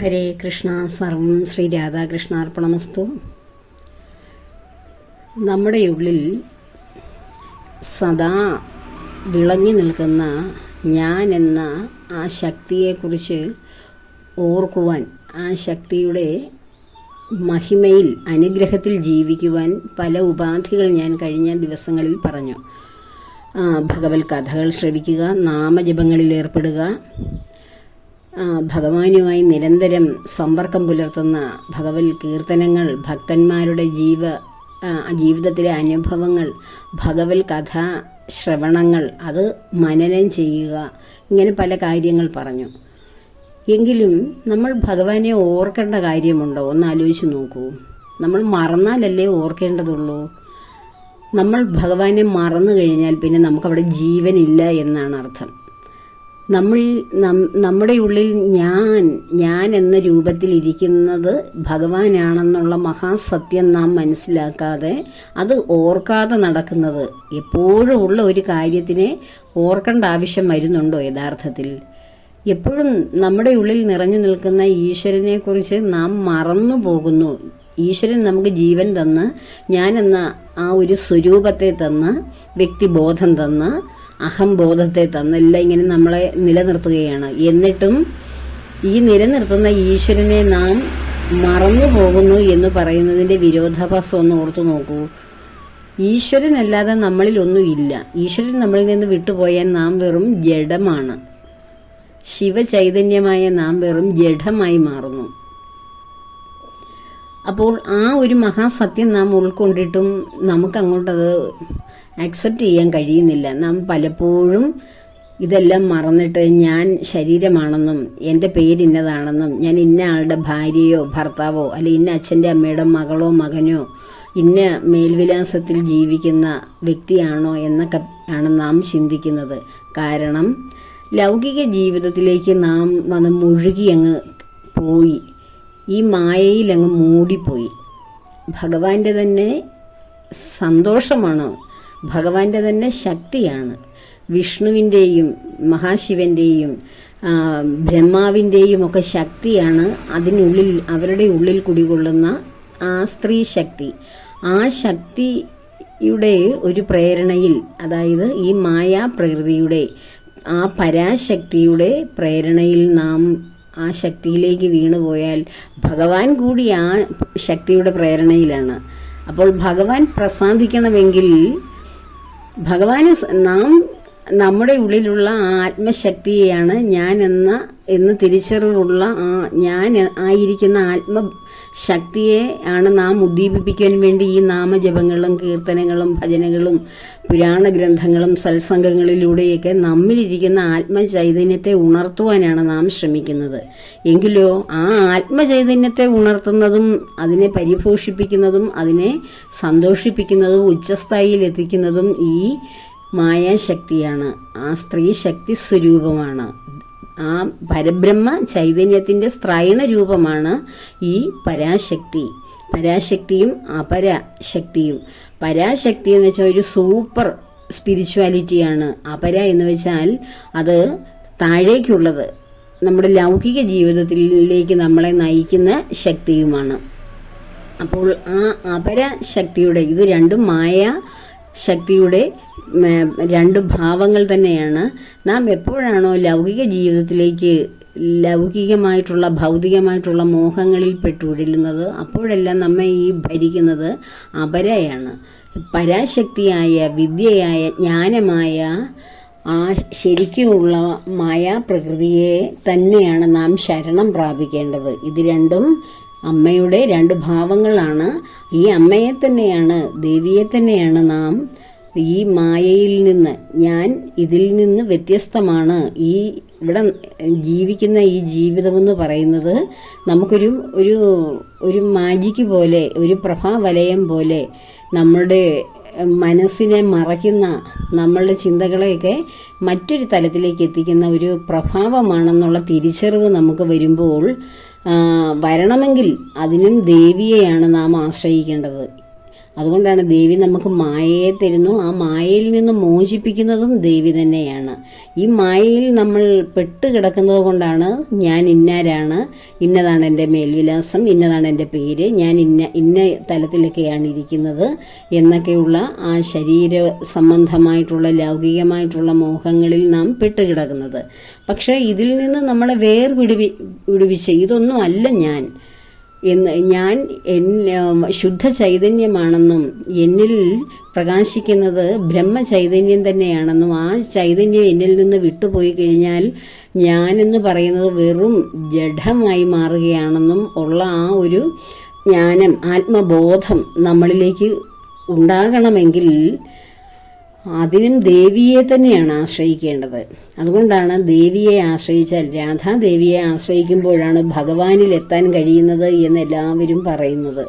ഹരേ കൃഷ്ണ സർവം ശ്രീ രാധാകൃഷ്ണാർപ്പണമസ്തു. നമ്മുടെ ഉള്ളിൽ സദാ വിളങ്ങി നിൽക്കുന്ന ഞാൻ എന്ന ആ ശക്തിയെക്കുറിച്ച് ഓർക്കുവാൻ ആ ശക്തിയുടെ മഹിമയിൽ അനുഗ്രഹത്തിൽ ജീവിക്കുവാൻ പല ഉപാധികൾ ഞാൻ കഴിഞ്ഞ ദിവസങ്ങളിൽ പറഞ്ഞു. ഭഗവത് കഥകൾ ശ്രവിക്കുക നാമജപങ്ങളിൽ ഏർപ്പെടുക ഭഗവാനുമായി നിരന്തരം സമ്പർക്കം പുലർത്തുന്ന ഭഗവത് കീർത്തനങ്ങൾ ഭക്തന്മാരുടെ ജീവ ജീവിതത്തിലെ അനുഭവങ്ങൾ ഭഗവത് കഥ ശ്രവണങ്ങൾ അത് മനനം ചെയ്യുക ഇങ്ങനെ പല കാര്യങ്ങൾ പറഞ്ഞു. എങ്കിലും നമ്മൾ ഭഗവാനെ ഓർക്കേണ്ട കാര്യമുണ്ടോ? ഒന്ന് ആലോചിച്ച് നോക്കൂ. നമ്മൾ മറന്നാലല്ലേ ഓർക്കേണ്ടതുള്ളൂ? നമ്മൾ ഭഗവാനെ മറന്നു കഴിഞ്ഞാൽ പിന്നെ നമുക്കവിടെ ജീവനില്ല എന്നാണ് അർത്ഥം. നമ്മൾ നമ്മുടെ ഉള്ളിൽ ഞാൻ ഞാൻ എന്ന രൂപത്തിൽ ഇരിക്കുന്നത് ഭഗവാനാണെന്നുള്ള മഹാസത്യം നാം മനസ്സിലാക്കാതെ അത് ഓർക്കാതെ നടക്കുന്നത് എപ്പോഴും ഉള്ള ഒരു കാര്യത്തിനെ ഓർക്കേണ്ട ആവശ്യം വരുന്നുണ്ടോ യഥാർത്ഥത്തിൽ? എപ്പോഴും നമ്മുടെ ഉള്ളിൽ നിറഞ്ഞു നിൽക്കുന്ന ഈശ്വരനെക്കുറിച്ച് നാം മറന്നു പോകുന്നു. ഈശ്വരൻ നമുക്ക് ജീവൻ തന്ന് ഞാനെന്ന ആ ഒരു സ്വരൂപത്തെ തന്ന് വ്യക്തിബോധം തന്ന് അഹംബോധത്തെ തന്നില്ല ഇങ്ങനെ നമ്മളെ നിലനിർത്തുകയാണ്. എന്നിട്ടും ഈ നിലനിർത്തുന്ന ഈശ്വരനെ നാം മറന്നു പോകുന്നു എന്ന് പറയുന്നതിന്റെ വിരോധാഭാസം ഒന്ന് ഓർത്തു നോക്കൂ. ഈശ്വരനല്ലാതെ നമ്മളിൽ ഒന്നുമില്ല ഈശ്വരൻ നമ്മളിൽ നിന്ന് വിട്ടുപോയാൽ നാം വെറും ജഡമാണ്. ശിവചൈതന്യമായ നാം വെറും ജഡമായി മാറുന്നു. അപ്പോൾ ആ ഒരു മഹാസത്യം നാം ഉൾക്കൊണ്ടിട്ടും നമുക്കങ്ങോട്ടത് അക്സെപ്റ്റ് ചെയ്യാൻ കഴിയുന്നില്ല. നാം പലപ്പോഴും ഇതെല്ലാം മറന്നിട്ട് ഞാൻ ശരീരമാണെന്നും എന്റെ പേരിന്നതാണെന്നും ഞാൻ ഇന്ന ആളുടെ ഭാര്യയോ ഭർത്താവോ അല്ലെ ഇന്ന അച്ഛന്റെ അമ്മയുടെ മകളോ മകനോ ഇന്ന മേൽവിലാസത്തിൽ ജീവിക്കുന്ന വ്യക്തിയാണോ എന്നൊക്കെ ആണ് നാം ചിന്തിക്കുന്നത്. കാരണം ലൗകിക ജീവിതത്തിലേക്ക് നാം വന്ന് മുഴുകി അങ്ങ് പോയി. ഈ മായയിൽ അങ്ങ് മൂടിപ്പോയി. ഭഗവാന്റെ തന്നെ സന്തോഷമാണ് ഭഗവാന്റെ തന്നെ ശക്തിയാണ്. വിഷ്ണുവിന്റെയും മഹാശിവന്റെയും ബ്രഹ്മാവിന്റെയും ഒക്കെ ശക്തിയാണ് അതിനുള്ളിൽ അവരുടെ ഉള്ളിൽ കുടികൊള്ളുന്ന ആ സ്ത്രീ ശക്തി. ആ ശക്തിയുടെ ഒരു പ്രേരണയിൽ അതായത് ഈ മായാ പ്രകൃതിയുടെ ആ പരാശക്തിയുടെ പ്രേരണയിൽ നാം ആ ശക്തിയിലേക്ക് വീണുപോയാൽ ഭഗവാൻ കൂടി ആ ശക്തിയുടെ പ്രേരണയിലാണ്. അപ്പോൾ ഭഗവാൻ പ്രസാദിക്കണമെങ്കിൽ ഭഗവാന് നാം നമ്മുടെ ഉള്ളിലുള്ള ആത്മശക്തിയെയാണ് ഞാൻ എന്ന എന്ന് തിരിച്ചറിവുള്ള ആ ഞാൻ ആയിരിക്കുന്ന ആത്മശക്തിയെ ആണ് നാം ഉദ്ദീപിപ്പിക്കാൻ വേണ്ടി ഈ നാമജപങ്ങളും കീർത്തനങ്ങളും ഭജനകളും പുരാണ ഗ്രന്ഥങ്ങളും സത്സംഗങ്ങളിലൂടെയൊക്കെ നമ്മിലിരിക്കുന്ന ആത്മചൈതന്യത്തെ ഉണർത്തുവാനാണ് നാം ശ്രമിക്കുന്നത്. എങ്കിലോ ആ ആത്മചൈതന്യത്തെ ഉണർത്തുന്നതും അതിനെ പരിപോഷിപ്പിക്കുന്നതും അതിനെ സന്തോഷിപ്പിക്കുന്നതും ഉച്ചസ്ഥായിയിൽ എത്തിക്കുന്നതും ഈ മായാശക്തിയാണ്. ആ സ്ത്രീ ശക്തി സ്വരൂപമാണ്. ആ പരബ്രഹ്മ ചൈതന്യത്തിന്റെ സ്ത്രൈണ രൂപമാണ് ഈ പരാശക്തി. പരാശക്തിയും അപരാശക്തിയും. പരാശക്തി എന്ന് വെച്ചാൽ ഒരു സൂപ്പർ സ്പിരിച്വാലിറ്റിയാണ്. അപര എന്ന് വെച്ചാൽ അത് താഴേക്കുള്ളത്. നമ്മുടെ ലൗകിക ജീവിതത്തിലേക്ക് നമ്മളെ നയിക്കുന്ന ശക്തിയുമാണ്. അപ്പോൾ ആ അപര ശക്തിയുടെ ഇത് രണ്ടും മായ ശക്തിയുടെ രണ്ട് ഭാവങ്ങൾ തന്നെയാണ്. നാം എപ്പോഴാണോ ലൗകിക ജീവിതത്തിലേക്ക് ലൗകികമായിട്ടുള്ള ഭൗതികമായിട്ടുള്ള മോഹങ്ങളിൽ പെട്ടുവിടുന്നത് അപ്പോഴെല്ലാം നമ്മെ ഈ ഭരിക്കുന്നത് അപരയാണ്. പരാശക്തിയായ വിദ്യയായ ജ്ഞാനമായ ആ ശരിക്കുമുള്ള മായാപ്രകൃതിയെ തന്നെയാണ് നാം ശരണം പ്രാപിക്കേണ്ടത്. ഇത് രണ്ടും അമ്മയുടെ രണ്ട് ഭാവങ്ങളാണ്. ഈ അമ്മയെ തന്നെയാണ് ദേവിയെ തന്നെയാണ് നാം ഈ മായയിൽ നിന്ന് ഞാൻ ഇതിൽ നിന്ന് വ്യത്യസ്തമാണ്. ഈ ഇവിടെ ജീവിക്കുന്ന ഈ ജീവിതമെന്ന് പറയുന്നത് നമുക്കൊരു ഒരു ഒരു മാജിക്ക് പോലെ ഒരു പ്രഭാവലയം പോലെ നമ്മളുടെ മനസ്സിനെ മറയ്ക്കുന്ന നമ്മളുടെ ചിന്തകളെയൊക്കെ മറ്റൊരു തലത്തിലേക്ക് എത്തിക്കുന്ന ഒരു പ്രഭാവമാണെന്നുള്ള തിരിച്ചറിവ് നമുക്ക് വരുമ്പോൾ വരണമെങ്കിൽ അതിനും ദേവിയെയാണ് നാം ആശ്രയിക്കേണ്ടത്. അതുകൊണ്ടാണ് ദേവി നമുക്ക് മായയെ തരുന്നു. ആ മായയിൽ നിന്ന് മോചിപ്പിക്കുന്നതും ദേവി തന്നെയാണ്. ഈ മായയിൽ നമ്മൾ പെട്ട് കിടക്കുന്നത് കൊണ്ടാണ് ഞാൻ ഇന്നാരാണ്. ഇന്നതാണ് എന്റെ മേൽവിലാസം ഇന്നതാണ് എന്റെ പേര്. ഞാൻ ഇന്ന ഇന്ന തലത്തിലൊക്കെയാണ് ഇരിക്കുന്നത് എന്നൊക്കെയുള്ള ആ ശരീര സംബന്ധമായിട്ടുള്ള ലൗകികമായിട്ടുള്ള മോഹങ്ങളിൽ നാം പെട്ട് കിടക്കുന്നത്. പക്ഷേ ഇതിൽ നിന്ന് നമ്മളെ വേർവിടുവി വിടുവിച്ച് ഇതൊന്നും അല്ല ഞാൻ. എന്ന് ഞാൻ എൻ ശുദ്ധ ചൈതന്യമാണെന്നും എന്നിൽ പ്രകാശിക്കുന്നത് ബ്രഹ്മ ചൈതന്യം തന്നെയാണെന്നും ആ ചൈതന്യം എന്നിൽ നിന്ന് വിട്ടുപോയി കഴിഞ്ഞാൽ ഞാനെന്ന് പറയുന്നത് വെറും ജഡമായി മാറുകയാണെന്നും ഉള്ള ആ ഒരു ജ്ഞാനം ആത്മബോധം നമ്മളിലേക്ക് ഉണ്ടാകണമെങ്കിൽ അതിനും ദേവിയെ തന്നെയാണ് ആശ്രയിക്കേണ്ടത്. അതുകൊണ്ടാണ് ദേവിയെ ആശ്രയിച്ചാൽ രാധാദേവിയെ ആശ്രയിക്കുമ്പോഴാണ് ഭഗവാനിൽ എത്താൻ കഴിയുന്നത് എന്ന് എല്ലാവരും പറയുന്നത്.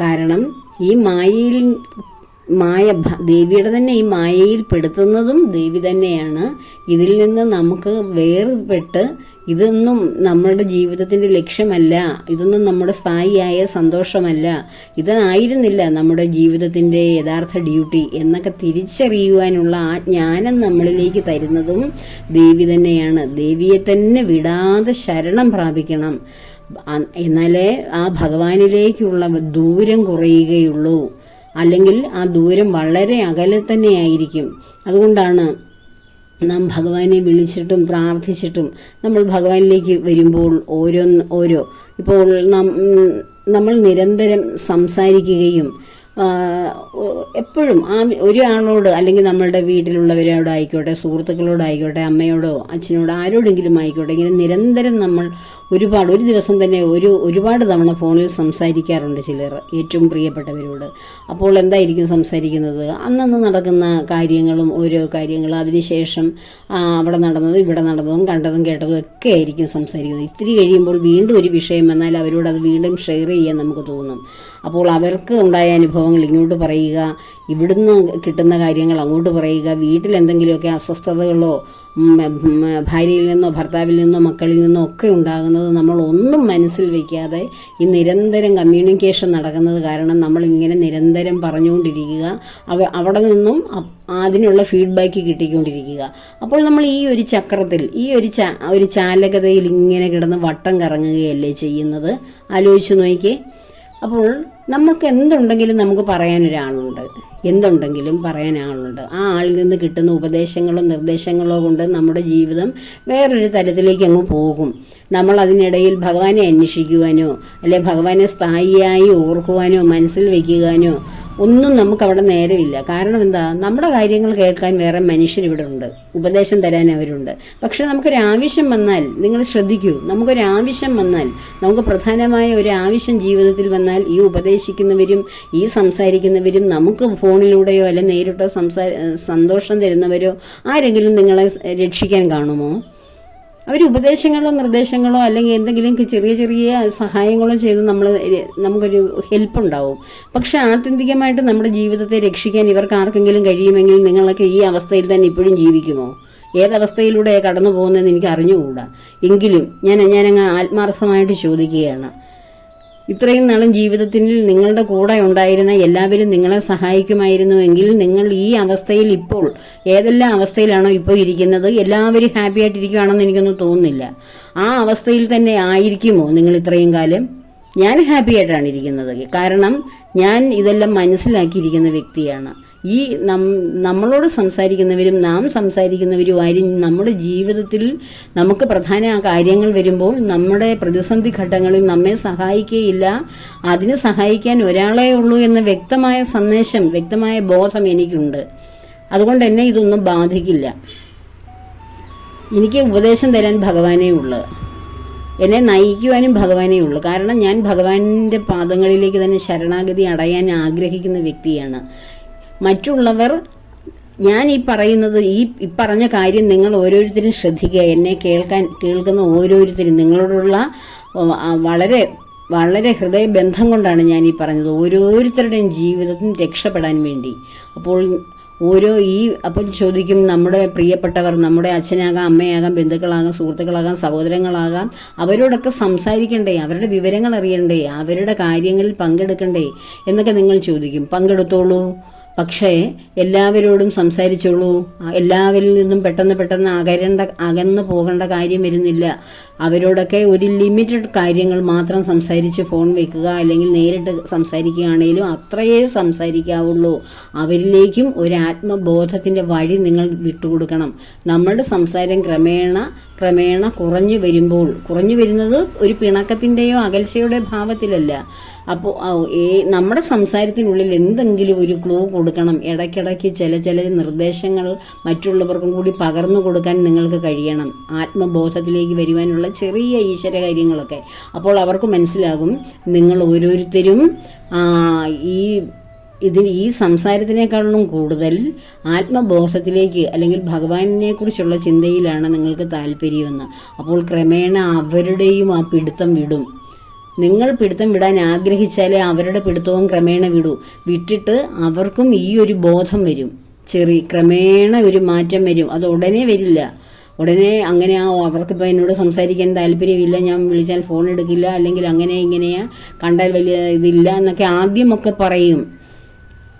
കാരണം ഈ മായയിൽ മായ ദേവിയുടെ തന്നെ ഈ മായയിൽ പെടുത്തുന്നതും ദേവി തന്നെയാണ്. ഇതിൽ നിന്ന് നമുക്ക് വേർപെട്ട് ഇതൊന്നും നമ്മുടെ ജീവിതത്തിന്റെ ലക്ഷ്യമല്ല. ഇതൊന്നും നമ്മുടെ സ്ഥായിയായ സന്തോഷമല്ല. ഇതായിരുന്നില്ല നമ്മുടെ ജീവിതത്തിന്റെ യഥാർത്ഥ ഡ്യൂട്ടി എന്നൊക്കെ തിരിച്ചറിയുവാനുള്ള ആ ജ്ഞാനം നമ്മളിലേക്ക് തരുന്നതും ദേവി തന്നെയാണ്. ദേവിയെ തന്നെ വിടാതെ ശരണം പ്രാപിക്കണം. എന്നാലേ ആ ഭഗവാനിലേക്കുള്ള ദൂരം കുറയുകയുള്ളൂ. അല്ലെങ്കിൽ ആ ദൂരം വളരെ അകലെ തന്നെയായിരിക്കും അതുകൊണ്ടാണ് നാം ഭഗവാനെ വിളിച്ചിട്ടും പ്രാർത്ഥിച്ചിട്ടും നമ്മൾ ഭഗവാനിലേക്ക് വരുമ്പോൾ ഓരോ ഓരോ. ഇപ്പോൾ നാം നമ്മൾ നിരന്തരം സംസാരിക്കുകയും എപ്പോഴും ആ ഒരാളോട് അല്ലെങ്കിൽ നമ്മളുടെ വീട്ടിലുള്ളവരോടായിക്കോട്ടെ സുഹൃത്തുക്കളോടായിക്കോട്ടെ അമ്മയോടോ അച്ഛനോടോ ആരോടെങ്കിലും ആയിക്കോട്ടെ ഇങ്ങനെ നിരന്തരം നമ്മൾ ഒരുപാട് ഒരു ദിവസം തന്നെ ഒരു ഒരുപാട് തവണ ഫോണിൽ സംസാരിക്കാറുണ്ട് ചിലർ ഏറ്റവും പ്രിയപ്പെട്ടവരോട്. അപ്പോൾ എന്തായിരിക്കും സംസാരിക്കുന്നത്? അന്നന്ന് നടക്കുന്ന കാര്യങ്ങളും ഓരോ കാര്യങ്ങളും അതിനുശേഷം അവിടെ നടന്നത് ഇവിടെ നടന്നതും കണ്ടതും കേട്ടതും ഒക്കെ ആയിരിക്കും സംസാരിക്കുന്നത്. ഇത്തിരി കഴിയുമ്പോൾ വീണ്ടും ഒരു വിഷയം വന്നാൽ അവരോട് അത് വീണ്ടും ഷെയർ ചെയ്യാൻ നമുക്ക് തോന്നും. അപ്പോൾ അവർക്ക് ഉണ്ടായ അനുഭവങ്ങൾ ഇങ്ങോട്ട് പറയുക ഇവിടുന്ന് കിട്ടുന്ന കാര്യങ്ങൾ അങ്ങോട്ട് പറയുക വീട്ടിൽ എന്തെങ്കിലുമൊക്കെ അസ്വസ്ഥതകളോ ഭാര്യയിൽ നിന്നോ ഭർത്താവിൽ നിന്നോ മക്കളിൽ നിന്നോ ഒക്കെ ഉണ്ടാകുന്നത് നമ്മൾ ഒന്നും മനസ്സിൽ വയ്ക്കാതെ ഈ നിരന്തരം കമ്മ്യൂണിക്കേഷൻ നടക്കുന്നത് കാരണം നമ്മളിങ്ങനെ നിരന്തരം പറഞ്ഞുകൊണ്ടിരിക്കുക. അവ അവിടെ നിന്നും അതിനുള്ള ഫീഡ്ബാക്ക് കിട്ടിക്കൊണ്ടിരിക്കുക. അപ്പോൾ നമ്മൾ ഈ ഒരു ചക്രത്തിൽ ഈ ഒരു ച ഒരു ചാലകതയിൽ ഇങ്ങനെ കിടന്ന് വട്ടം കറങ്ങുകയല്ലേ ചെയ്യുന്നത്? ആലോചിച്ച് നോക്കിയേ. അപ്പോൾ നമുക്ക് എന്തുണ്ടെങ്കിലും നമുക്ക് പറയാൻ ഒരാളുണ്ട് എന്തുണ്ടെങ്കിലും പറയാൻ ആളുണ്ട് ആ ആളിൽ നിന്ന് കിട്ടുന്ന ഉപദേശങ്ങളോ നിർദ്ദേശങ്ങളോ കൊണ്ട് നമ്മുടെ ജീവിതം വേറൊരു തലത്തിലേക്ക് അങ്ങ് പോകും. നമ്മൾ അതിനിടയിൽ ഭഗവാനെ അന്വേഷിക്കുവാനോ അല്ലെ ഭഗവാനെ സ്ഥായിയായി ഓർക്കുവാനോ മനസ്സിൽ വയ്ക്കുവാനോ ഒന്നും നമുക്ക് അവിടെ നേരമില്ല. കാരണം എന്താ? നമ്മുടെ കാര്യങ്ങൾ കേൾക്കാൻ വേറെ മനുഷ്യർ ഇവിടെ ഉണ്ട്. ഉപദേശം തരാൻ അവരുണ്ട്. പക്ഷെ നമുക്കൊരാവശ്യം വന്നാൽ നിങ്ങൾ ശ്രദ്ധിക്കൂ നമുക്കൊരാവശ്യം വന്നാൽ നമുക്ക് പ്രധാനമായ ഒരു ആവശ്യം ജീവിതത്തിൽ വന്നാൽ ഈ ഉപദേശിക്കുന്നവരും ഈ സംസാരിക്കുന്നവരും നമുക്ക് ഫോണിലൂടെയോ അല്ലെ നേരിട്ടോ സംസാ സന്തോഷം തരുന്നവരോ ആരെങ്കിലും നിങ്ങളെ രക്ഷിക്കാൻ കാണുമോ? അവർ ഉപദേശങ്ങളോ നിർദ്ദേശങ്ങളോ അല്ലെങ്കിൽ എന്തെങ്കിലും ചെറിയ ചെറിയ സഹായങ്ങളോ ചെയ്ത് നമ്മൾ നമുക്കൊരു ഹെൽപ്പ് ഉണ്ടാവും പക്ഷെ ആത്യന്തികമായിട്ട് നമ്മുടെ ജീവിതത്തെ രക്ഷിക്കാൻ ഇവർക്ക് ആർക്കെങ്കിലും കഴിയുമെങ്കിൽ നിങ്ങളൊക്കെ ഈ അവസ്ഥയിൽ തന്നെ ഇപ്പോഴും ജീവിക്കുമോ? ഏതവസ്ഥയിലൂടെ കടന്നു പോകുന്നതെന്ന് എനിക്ക് അറിഞ്ഞുകൂടാ. എങ്കിലും ഞാൻ ഞാനങ്ങ് ആത്മാർത്ഥമായിട്ട് ചോദിക്കുകയാണ്. ഇത്രയും നാളും ജീവിതത്തിൽ നിങ്ങളുടെ കൂടെ ഉണ്ടായിരുന്ന എല്ലാവരും നിങ്ങളെ സഹായിക്കുമായിരുന്നു എങ്കിൽ നിങ്ങൾ ഈ അവസ്ഥയിൽ ഇപ്പോൾ ഏതെല്ലാം അവസ്ഥയിലാണോ ഇപ്പോൾ ഇരിക്കുന്നത് എല്ലാവരും ഹാപ്പി ആയിട്ടിരിക്കുകയാണെന്ന് എനിക്കൊന്നും തോന്നുന്നില്ല. ആ അവസ്ഥയിൽ തന്നെ ആയിരിക്കുമോ നിങ്ങൾ ഇത്രയും കാലം? ഞാൻ ഹാപ്പി ആയിട്ടാണ് ഇരിക്കുന്നത്. കാരണം ഞാൻ ഇതെല്ലാം മനസ്സിലാക്കിയിരിക്കുന്ന വ്യക്തിയാണ്. ഈ നമ്മളോട് സംസാരിക്കുന്നവരും നാം സംസാരിക്കുന്നവരും ആരും നമ്മുടെ ജീവിതത്തിൽ നമുക്ക് പ്രധാന കാര്യങ്ങൾ വരുമ്പോൾ നമ്മുടെ പ്രതിസന്ധി ഘട്ടങ്ങളിൽ നമ്മെ സഹായിക്കുകയില്ല അതിന് സഹായിക്കാൻ ഒരാളേ ഉള്ളൂ എന്ന വ്യക്തമായ സന്ദേശം വ്യക്തമായ ബോധം എനിക്കുണ്ട്. അതുകൊണ്ട് എന്നെ ഇതൊന്നും ബാധിക്കില്ല. എനിക്ക് ഉപദേശം തരാൻ ഭഗവാനേ ഉള്ളൂ. എന്നെ നയിക്കുവാനും ഭഗവാനേ ഉള്ളൂ. കാരണം ഞാൻ ഭഗവാന്റെ പാദങ്ങളിലേക്ക് തന്നെ ശരണാഗതി അടയാൻ ആഗ്രഹിക്കുന്ന വ്യക്തിയാണ്. മറ്റുള്ളവർ ഞാൻ ഈ പറയുന്നത് ഈ പറഞ്ഞ കാര്യം നിങ്ങൾ ഓരോരുത്തരും ശ്രദ്ധിക്കുക. എന്നെ കേൾക്കാൻ കേൾക്കുന്ന ഓരോരുത്തരും നിങ്ങളോടുള്ള വളരെ വളരെ ഹൃദയബന്ധം കൊണ്ടാണ് ഞാൻ ഈ പറഞ്ഞത്. ഓരോരുത്തരുടെയും ജീവിതത്തിൽ രക്ഷപ്പെടാൻ വേണ്ടി. അപ്പോൾ ഓരോ ഈ അപ്പം ചോദിക്കും നമ്മുടെ പ്രിയപ്പെട്ടവർ നമ്മുടെ അച്ഛനാകാം അമ്മയാകാം ബന്ധുക്കളാകാം സുഹൃത്തുക്കളാകാം സഹോദരങ്ങളാകാം അവരോടൊക്കെ സംസാരിക്കണ്ടേ അവരുടെ വിവരങ്ങൾ അറിയണ്ടേ അവരുടെ കാര്യങ്ങളിൽ പങ്കെടുക്കണ്ടേ എന്നൊക്കെ നിങ്ങൾ ചോദിക്കും. പങ്കെടുത്തോളൂ. പക്ഷേ എല്ലാവരോടും സംസാരിച്ചോളൂ. എല്ലാവരിൽ നിന്നും പെട്ടെന്ന് പെട്ടെന്ന് അകരണ്ട അകന്നു പോകേണ്ട കാര്യം വരുന്നില്ല. അവരോടൊക്കെ ഒരു ലിമിറ്റഡ് കാര്യങ്ങൾ മാത്രം സംസാരിച്ച് ഫോൺ വെക്കുക അല്ലെങ്കിൽ നേരിട്ട് സംസാരിക്കുകയാണെങ്കിലും അത്രയേ സംസാരിക്കാവുള്ളൂ. അവരിലേക്കും ഒരു ആത്മബോധത്തിന്റെ വഴി നിങ്ങൾ വിട്ടുകൊടുക്കണം. നമ്മളുടെ സംസാരം ക്രമേണ ക്രമേണ കുറഞ്ഞു വരുമ്പോൾ കുറഞ്ഞു വരുന്നത് ഒരു പിണക്കത്തിന്റെയോ അകൽച്ചയുടെ ഭാവത്തിലല്ല. അപ്പോൾ നമ്മുടെ സംസാരത്തിനുള്ളിൽ എന്തെങ്കിലും ഒരു ക്ലൂ കൊടുക്കണം. ഇടയ്ക്കിടയ്ക്ക് ചില ചില നിർദ്ദേശങ്ങൾ മറ്റുള്ളവർക്കും കൂടി പകർന്നു കൊടുക്കാൻ നിങ്ങൾക്ക് കഴിയണം. ആത്മബോധത്തിലേക്ക് വരുവാനുള്ള ചെറിയ ഈശ്വര കാര്യങ്ങളൊക്കെ. അപ്പോൾ അവർക്ക് മനസ്സിലാകും നിങ്ങൾ ഓരോരുത്തരും ഈ ഇതിന് ഈ സംസാരത്തിനേക്കാളും കൂടുതൽ ആത്മബോധത്തിലേക്ക് അല്ലെങ്കിൽ ഭഗവാനെ കുറിച്ചുള്ള ചിന്തയിലാണ് നിങ്ങൾക്ക് താല്പര്യമെന്ന്. അപ്പോൾ ക്രമേണ അവരുടെയും ആ പിടുത്തം വിടും. നിങ്ങൾ പിടുത്തം വിടാൻ ആഗ്രഹിച്ചാലേ അവരുടെ പിടുത്തവും ക്രമേണ വിടൂ. വിട്ടിട്ട് അവർക്കും ഈ ഒരു ബോധം വരും. ചെറിയ ക്രമേണ ഒരു മാറ്റം വരും. അത് ഉടനെ വരില്ല. ഉടനെ അങ്ങനെ ആ അവർക്കിപ്പോൾ എന്നോട് സംസാരിക്കാൻ താല്പര്യമില്ല ഞാൻ വിളിച്ചാൽ ഫോൺ എടുക്കില്ല അല്ലെങ്കിൽ അങ്ങനെ ഇങ്ങനെയാ കണ്ടാൽ വലിയ ഇതില്ല എന്നൊക്കെ ആദ്യമൊക്കെ പറയും.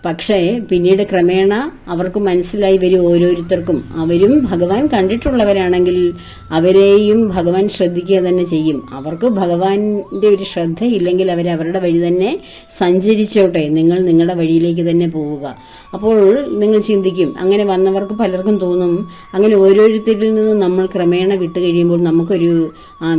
പക്ഷേ പിന്നീട് ക്രമേണ അവർക്ക് മനസ്സിലായി വരും ഓരോരുത്തർക്കും. അവരും ഭഗവാൻ കണ്ടിട്ടുള്ളവരാണെങ്കിൽ അവരെയും ഭഗവാൻ ശ്രദ്ധിക്കുക തന്നെ ചെയ്യും. അവർക്ക് ഭഗവാന്റെ ഒരു ശ്രദ്ധയില്ലെങ്കിൽ അവർ അവരുടെ വഴി തന്നെ സഞ്ചരിച്ചോട്ടെ. നിങ്ങൾ നിങ്ങളുടെ വഴിയിലേക്ക് തന്നെ പോവുക. അപ്പോൾ നിങ്ങൾ ചിന്തിക്കും അങ്ങനെ വന്നവർക്ക് പലർക്കും തോന്നും അങ്ങനെ ഓരോരുത്തരിൽ നിന്ന് നമ്മൾ ക്രമേണ വിട്ട് കഴിയുമ്പോൾ നമുക്കൊരു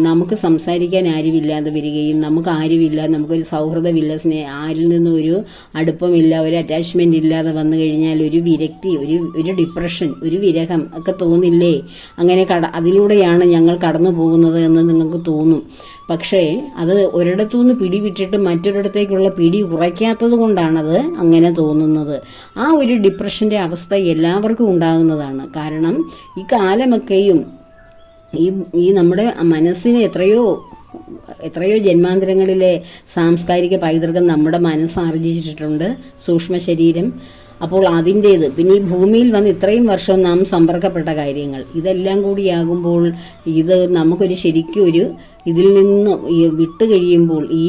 നമുക്ക് സംസാരിക്കാൻ ആരുമില്ലാതെ വരികയും നമുക്ക് ആരുമില്ല നമുക്കൊരു സൗഹൃദമില്ല സ്നേഹ ആരിൽ നിന്നും ഒരു അടുപ്പമില്ല ഒരു അറ്റാച്ച്മെന്റ് ഇല്ലാതെ വന്നു കഴിഞ്ഞാൽ ഒരു വിരക്തി ഒരു ഒരു ഡിപ്രഷൻ ഒരു വിരഹം ഒക്കെ തോന്നില്ലേ? അങ്ങനെ കട അതിലൂടെയാണ് ഞങ്ങൾ കടന്നു പോകുന്നത് എന്ന് നിങ്ങൾക്ക് തോന്നും. പക്ഷേ അത് ഒരിടത്തുനിന്ന് പിടി വിട്ടിട്ട് മറ്റൊരിടത്തേക്കുള്ള പിടി കുറയ്ക്കാത്തത് കൊണ്ടാണത് അങ്ങനെ തോന്നുന്നത്. ആ ഒരു ഡിപ്രഷന്റെ അവസ്ഥ എല്ലാവർക്കും ഉണ്ടാകുന്നതാണ്. കാരണം ഈ കാലമൊക്കെയും ഈ ഈ നമ്മുടെ മനസ്സിന് എത്രയോ എത്രയോ ജന്മാന്തരങ്ങളിലെ സാംസ്കാരിക പൈതൃകം നമ്മുടെ മനസ്സ് ആർജിച്ചിട്ടുണ്ട്. സൂക്ഷ്മ ശരീരം അപ്പോൾ അതിന്റേത്. പിന്നെ ഈ ഭൂമിയിൽ വന്ന് ഇത്രയും വർഷം നാം സമ്പർക്കപ്പെട്ട കാര്യങ്ങൾ. ഇതെല്ലാം കൂടിയാകുമ്പോൾ ഇത് നമുക്കൊരു ശരിക്കും ഒരു ഇതിൽ നിന്ന് വിട്ട് കഴിയുമ്പോൾ ഈ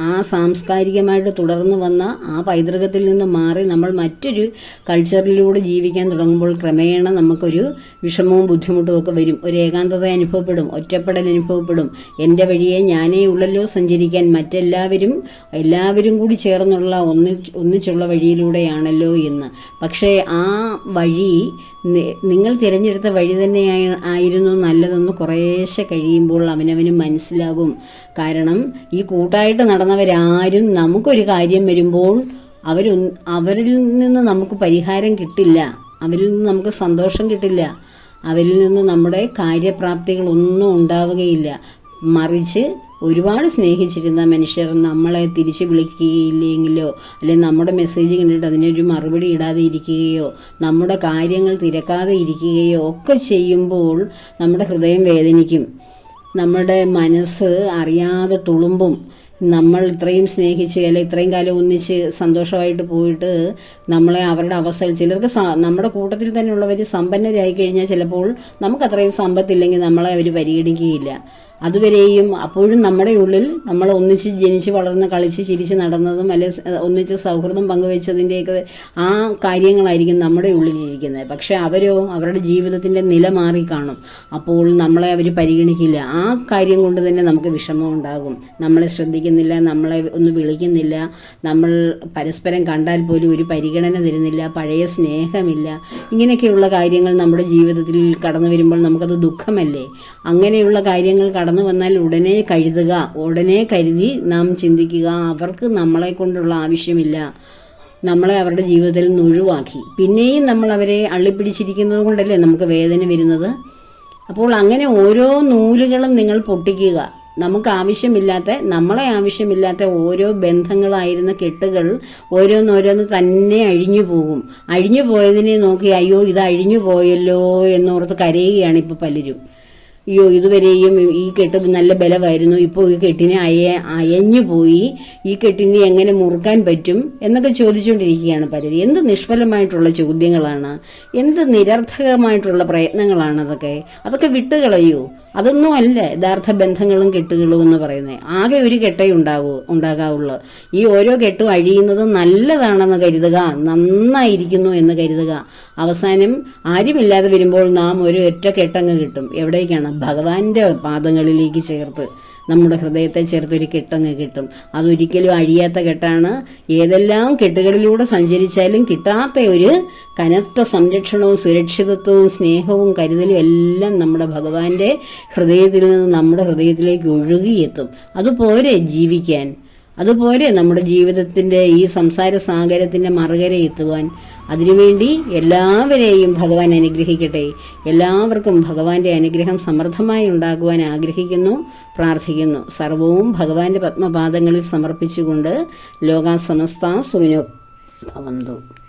ആ സാംസ്കാരികമായിട്ട് തുടർന്ന് വന്ന ആ പൈതൃകത്തിൽ നിന്ന് മാറി നമ്മൾ മറ്റൊരു കൾച്ചറിലൂടെ ജീവിക്കാൻ തുടങ്ങുമ്പോൾ ക്രമേണ നമുക്കൊരു വിഷമവും ബുദ്ധിമുട്ടും ഒക്കെ വരും. ഒരു ഏകാന്തത അനുഭവപ്പെടും ഒറ്റപ്പെടൽ അനുഭവപ്പെടും. എന്റെ വഴിയെ ഞാനേ ഉള്ളല്ലോ സഞ്ചരിക്കാൻ മറ്റെല്ലാവരും എല്ലാവരും കൂടി ചേർന്നുള്ള ഒന്നി ഒന്നിച്ചുള്ള വഴിയിലൂടെയാണല്ലോ എന്ന്. പക്ഷേ ആ വഴി നിങ്ങൾ തിരഞ്ഞെടുത്ത വഴി തന്നെ ആയിരുന്നു നല്ലതെന്ന് കുറേശ്ശെ കഴിയുമ്പോൾ അവനവന് മനസ്സിലാകും. കാരണം ഈ കൂട്ടായിട്ട് നടന്നവരാരും നമുക്കൊരു കാര്യം വരുമ്പോൾ അവർ അവരിൽ നിന്ന് നമുക്ക് പരിഹാരം കിട്ടില്ല. അവരിൽ നിന്ന് നമുക്ക് സന്തോഷം കിട്ടില്ല. അവരിൽ നിന്ന് നമ്മുടെ കാര്യപ്രാപ്തികളൊന്നും ഉണ്ടാവുകയില്ല. മറിച്ച് ഒരുപാട് സ്നേഹിച്ചിരുന്ന മനുഷ്യർ നമ്മളെ തിരിച്ചു വിളിക്കുകയില്ലെങ്കിലോ അല്ലെങ്കിൽ നമ്മുടെ മെസ്സേജ് കണ്ടിട്ട് അതിനൊരു മറുപടി ഇടാതെ ഇരിക്കുകയോ നമ്മുടെ കാര്യങ്ങൾ തിരക്കാതെ ഇരിക്കുകയോ ഒക്കെ ചെയ്യുമ്പോൾ നമ്മുടെ ഹൃദയം വേദനിക്കും. നമ്മുടെ മനസ്സ് അറിയാതെ തുളുമ്പും. നമ്മൾ ഇത്രയും സ്നേഹിച്ച് അല്ലെ ഇത്രയും കാലം ഒന്നിച്ച് സന്തോഷമായിട്ട് പോയിട്ട് നമ്മളെ അവരുടെ അവസ്ഥയിൽ ചിലർക്ക് നമ്മുടെ കൂട്ടത്തിൽ തന്നെയുള്ളവർ സമ്പന്നരായി കഴിഞ്ഞാൽ ചിലപ്പോൾ നമുക്ക് അത്രയും സമ്പത്തില്ലെങ്കിൽ നമ്മളെ അവർ പരിഗണിക്കുകയില്ല. അതുവരെയും അപ്പോഴും നമ്മുടെ ഉള്ളിൽ നമ്മൾ ഒന്നിച്ച് ജനിച്ച് വളർന്ന് കളിച്ച് ചിരിച്ച് നടന്നതും അല്ലെ ഒന്നിച്ച് സൗഹൃദം പങ്കുവെച്ചതിന്റെയൊക്കെ ആ കാര്യങ്ങളായിരിക്കും നമ്മുടെ ഉള്ളിലിരിക്കുന്നത്. പക്ഷെ അവരോ അവരുടെ ജീവിതത്തിന്റെ നില മാറി കാണും. അപ്പോൾ നമ്മളെ അവർ പരിഗണിക്കില്ല. ആ കാര്യം കൊണ്ട് തന്നെ നമുക്ക് വിഷമം ഉണ്ടാകും. നമ്മളെ ശ്രദ്ധിക്കുന്നില്ല നമ്മളെ ഒന്ന് വിളിക്കുന്നില്ല നമ്മൾ പരസ്പരം കണ്ടാൽ പോലും ഒരു പരിഗണന തരുന്നില്ല പഴയ സ്നേഹമില്ല. ഇങ്ങനെയൊക്കെയുള്ള കാര്യങ്ങൾ നമ്മുടെ ജീവിതത്തിൽ കടന്നു വരുമ്പോൾ നമുക്കത് ദുഃഖമല്ലേ? അങ്ങനെയുള്ള കാര്യങ്ങൾ കടന്നു വന്നാൽ ഉടനെ കഴുതുക. ഉടനെ കരുതി നാം ചിന്തിക്കുക. അവർക്ക് നമ്മളെ കൊണ്ടുള്ള ആവശ്യമില്ല. നമ്മളെ അവരുടെ ജീവിതത്തിൽ നിന്ന് ഒഴിവാക്കി. പിന്നെയും നമ്മൾ അവരെ അള്ളിപ്പിടിച്ചിരിക്കുന്നത് കൊണ്ടല്ലേ നമുക്ക് വേദന വരുന്നത്? അപ്പോൾ അങ്ങനെ ഓരോ നൂലുകളും നിങ്ങൾ പൊട്ടിക്കുക. നമുക്ക് ആവശ്യമില്ലാത്ത നമ്മളെ ആവശ്യമില്ലാത്ത ഓരോ ബന്ധങ്ങളായിരുന്ന കെട്ടുകൾ ഓരോന്നോരോന്ന് തന്നെ അഴിഞ്ഞു പോകും. അഴിഞ്ഞു പോയതിനെ നോക്കി അയ്യോ ഇത് അഴിഞ്ഞു പോയല്ലോ എന്നോർത്ത് കരയുകയാണ് ഇപ്പോൾ പലരും. അയ്യോ ഇതുവരെയും ഈ കെട്ട് നല്ല ബലമായിരുന്നു. ഇപ്പോൾ ഈ കെട്ടിനെ അയ അയഞ്ഞു പോയി. ഈ കെട്ടിനെ എങ്ങനെ മുറുക്കാൻ പറ്റും എന്നൊക്കെ ചോദിച്ചുകൊണ്ടിരിക്കുകയാണ് പലരും. എന്ത് നിഷ്ഫലമായിട്ടുള്ള ചോദ്യങ്ങളാണ്? എന്ത് നിരർത്ഥകമായിട്ടുള്ള പ്രയത്നങ്ങളാണ് അതൊക്കെ? അതൊക്കെ വിട്ടുകളയൂ? അതൊന്നും അല്ല യഥാർത്ഥ ബന്ധങ്ങളും കെട്ടുകളും എന്ന് പറയുന്നത്. ആകെ ഒരു കെട്ടേ ഉണ്ടാകൂ ഉണ്ടാകാവുള്ളൂ. ഈ ഓരോ കെട്ടും അഴിയുന്നത് നല്ലതാണെന്ന് കരുതുക നന്നായിരിക്കുന്നു എന്ന് കരുതുക. അവസാനം ആരുമില്ലാതെ വരുമ്പോൾ നാം ഒരു ഒറ്റ കെട്ടങ്ങ് കിട്ടും. എവിടേക്കാണ്? ഭഗവാന്റെ പാദങ്ങളിലേക്ക് ചേർത്ത്. നമ്മുടെ ഹൃദയത്തെ ചേർത്തൊരു കെട്ടങ്ങ് കിട്ടും. അതൊരിക്കലും അഴിയാത്ത കെട്ടാണ്. ഏതെല്ലാം കെട്ടുകളിലൂടെ സഞ്ചരിച്ചാലും കിട്ടാത്ത ഒരു കനത്ത സംരക്ഷണവും സുരക്ഷിതത്വവും സ്നേഹവും കരുതലും എല്ലാം നമ്മുടെ ഭഗവാന്റെ ഹൃദയത്തിൽ നിന്ന് നമ്മുടെ ഹൃദയത്തിലേക്ക് ഒഴുകിയെത്തും. അതുപോലെ ജീവിക്കാൻ. അതുപോലെ നമ്മുടെ ജീവിതത്തിന്റെ ഈ സംസാര സാഗരത്തിന്റെ മറുകര എത്തുവാൻ. അതിനുവേണ്ടി എല്ലാവരെയും ഭഗവാൻ അനുഗ്രഹിക്കട്ടെ. എല്ലാവർക്കും ഭഗവാന്റെ അനുഗ്രഹം സമൃദ്ധമായി ഉണ്ടാകുവാൻ ആഗ്രഹിക്കുന്നു പ്രാർത്ഥിക്കുന്നു. സർവവും ഭഗവാന്റെ പത്മപാദങ്ങളിൽ സമർപ്പിച്ചുകൊണ്ട് ലോകാസമസ്ത സുവിനോ ഭവന്തു.